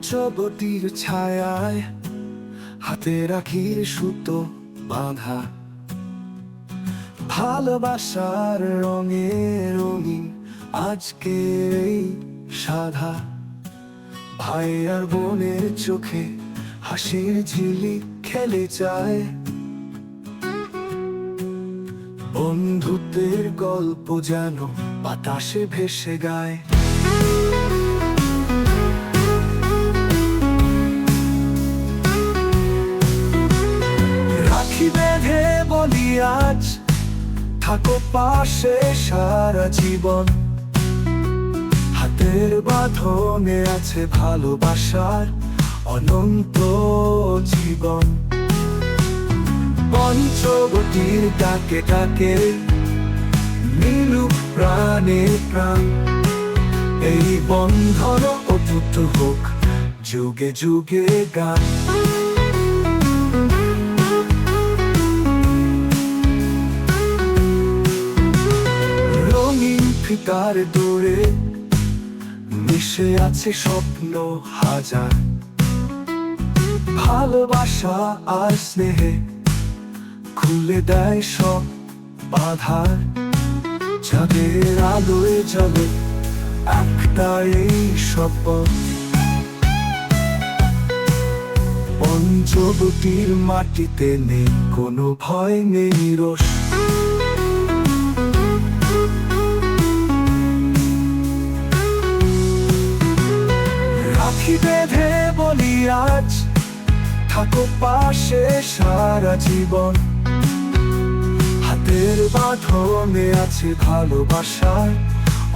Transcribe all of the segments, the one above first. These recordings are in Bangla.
পঞ্চবতীর ছায়ায় হাতে রাখি সুতো বাঁধা। ভালোবাসার রঙে রঙিন আজকে সাধা। ভাই আর বোনের চোখে হাসির ঝিলি খেলে যায় বন্ধুত্বের গল্প যেন বাতাসে ভেসে গায়। থাকো পাশে সারা জীবন। হাতের বাঁধনে আছে ভালোবাসার অনন্ত জীবন। পঞ্চবতীর ডাকে ডাকে মিলুক প্রাণে প্রাণ। এই বন্ধন অটুট হোক, যুগে যুগে গান। ফিতার দৌড়ে মিশে আছে স্বপ্ন হাজার। ভালোবাসা আর স্নেহে খুলে দেয় সব বাধার। যাদের আলোয় জলে একটা এই শপথ পঞ্চবতীর মাটিতে নেই, কোনো ভয় নেই রোষ রাখি বেঁধে বলি, আজ থাকো পাশে সারা জীবন। হাতের বাঁধনে আছে ভালোবাসার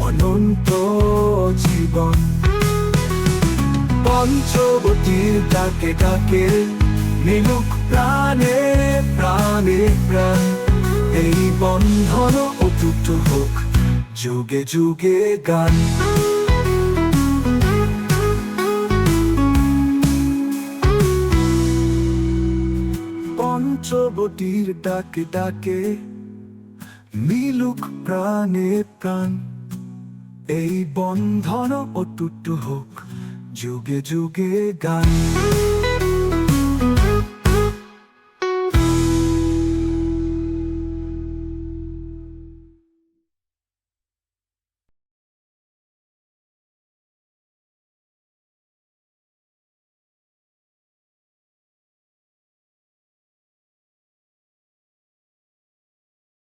অনন্ত জীবন। পঞ্চবতীর ডাকে ডাকে, মিলুক প্রাণে প্রাণে প্রাণ। এই বন্ধন অটুট হোক, যুগে যুগে গান। পঞ্চবতীর ডাকে ডাকে মিলুক প্রাণে প্রাণ। এই বন্ধন অটুট হোক যুগে যুগে গান।